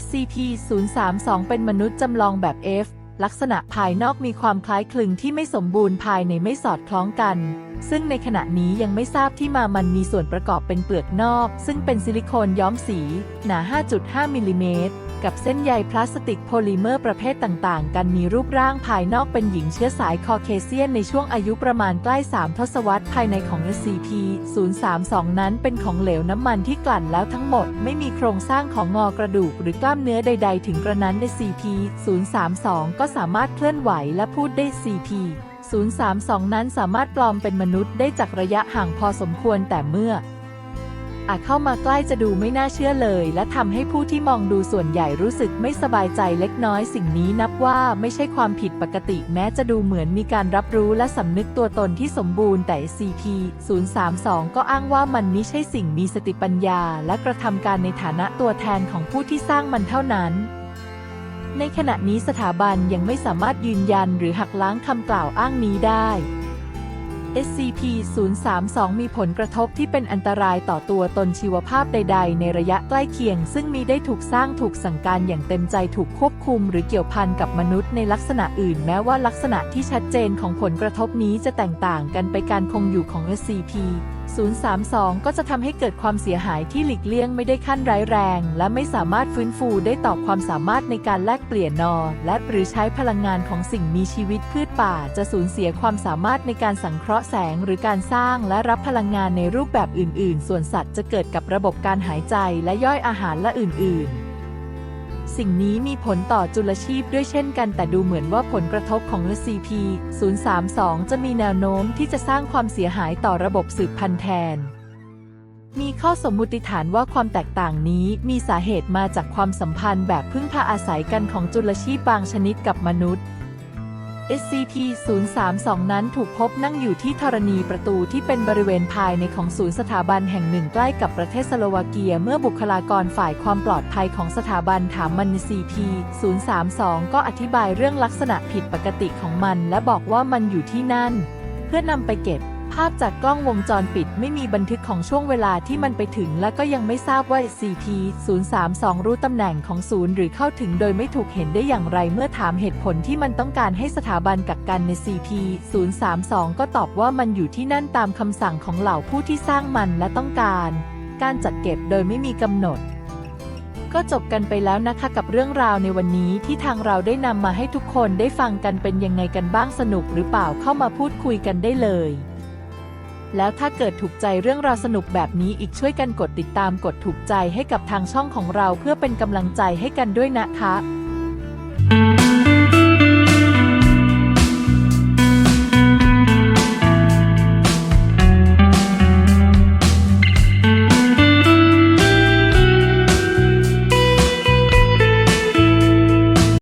SCP-032 เป็นมนุษย์จำลองแบบ F ลักษณะภายนอกมีความคล้ายคลึงที่ไม่สมบูรณ์ภายในไม่สอดคล้องกัน ซึ่งในขณะนี้ยังไม่ทราบที่มามันมีส่วนประกอบเป็นเปลือกนอก ซึ่งเป็นซิลิโคนย้อมสี หนา 5.5 มิลลิเมตร กับเส้นใยพลาสติกโพลิเมอร์ประเภทต่างๆ กันมีรูปร่างภายนอกเป็นหญิงเชื้อสายคอเคเซียนในช่วงอายุประมาณใกล้ 3 ทศวรรษภายในของ SCP-032 นั้นเป็นของเหลวน้ำมันที่กลั่นแล้วทั้งหมด ไม่มีโครงสร้างของงอกระดูกหรือกล้ามเนื้อใด ๆ ถึงกระนั้น SCP-032 ก็สามารถเคลื่อนไหวและพูดได้ CP 032 นั้นสามารถปลอมเป็นมนุษย์ได้จากระยะห่างพอสมควรแต่เมื่อ อาจเข้ามาใกล้จะดูไม่น่าเชื่อเลย และทำให้ผู้ที่มองดูส่วนใหญ่รู้สึกไม่สบายใจเล็กน้อยสิ่งนี้นับว่าไม่ใช่ความผิดปกติ แม้จะดูเหมือนมีการรับรู้และสำนึกตัวตนที่สมบูรณ์แต่ CP-032 ก็อ้างว่ามันไม่ใช่สิ่งมีสติปัญญา และกระทำการในฐานะตัวแทนของผู้ที่สร้างมันเท่านั้นในขณะนี้สถาบันยังไม่สามารถยืนยันหรือหักล้างคำกล่าวอ้างนี้ได้ SCP-032 มีผลกระทบที่เป็นอันตรายต่อตัวตนชีวภาพใด ๆ ในระยะใกล้เคียง ซึ่งมีได้ถูกสร้างถูกสั่งการอย่างเต็มใจถูกควบคุม หรือเกี่ยวพันกับมนุษย์ในลักษณะอื่น แม้ว่าลักษณะที่ชัดเจนของผลกระทบนี้จะแตกต่างกันไปการคงอยู่ของ SCP 032 ก็จะทำให้เกิดความเสียหายที่หลีกเลี่ยงไม่ได้ขั้นร้ายแรง และไม่สามารถฟื้นฟูได้ต่อความสามารถในการแลกเปลี่ยนนอ และหรือใช้พลังงานของสิ่งมีชีวิตพืชป่า จะสูญเสียความสามารถในการสังเคราะห์แสง หรือการสร้างและรับพลังงานในรูปแบบอื่น ๆ ส่วนสัตว์จะเกิดกับระบบการหายใจและย่อยอาหารและอื่น ๆ สิ่งนี้มีผลต่อจุลชีพด้วยเช่นกันแต่ดูเหมือนว่าผลกระทบของ SCP 032 จะมีแนวโน้มที่จะสร้างความเสียหายต่อระบบสืบพันธุ์แทน มีข้อสมมุติฐานว่าความแตกต่างนี้มีสาเหตุมาจากความสัมพันธ์แบบพึ่งพาอาศัยกันของจุลชีพบางชนิดกับมนุษย์ SCP-032 นั้นถูกพบนั่งอยู่ที่ธรณีประตูที่เป็นบริเวณภายในของศูนย์สถาบันแห่งหนึ่งใกล้กับประเทศสโลวาเกีย เมื่อบุคลากรฝ่ายความปลอดภัยของสถาบันถามมัน CP-032 ก็อธิบายเรื่องลักษณะผิดปกติของมัน และบอกว่ามันอยู่ที่นั่น เพื่อนำไปเก็บ ภาพจากกล้องวงจรปิดไม่มีบันทึกของช่วงเวลาที่มันไปถึง และก็ยังไม่ทราบว่า CP-032 รู้ตำแหน่งของศูนย์หรือเข้าถึงโดยไม่ถูกเห็นได้อย่างไรเมื่อถามเหตุผลที่มันต้องการให้สถาบันกักกันใน CP-032 ก็ตอบว่ามันอยู่ที่นั่นตามคำสั่งของเหล่าผู้ที่สร้างมันและต้องการ การจัดเก็บโดยไม่มีกำหนดก็จบกันไปแล้วนะคะกับเรื่องราวในวันนี้ที่ทางเราได้นำมาให้ทุกคนได้ฟังกันเป็นยังไงกันบ้างสนุกหรือเปล่าเข้ามาพูดคุยกันได้เลย แล้วถ้าเกิดถูกใจเรื่องราวสนุกแบบนี้อีกช่วยกันกดติดตามกดถูกใจให้กับทางช่องของเราเพื่อเป็นกำลังใจให้กันด้วยนะคะ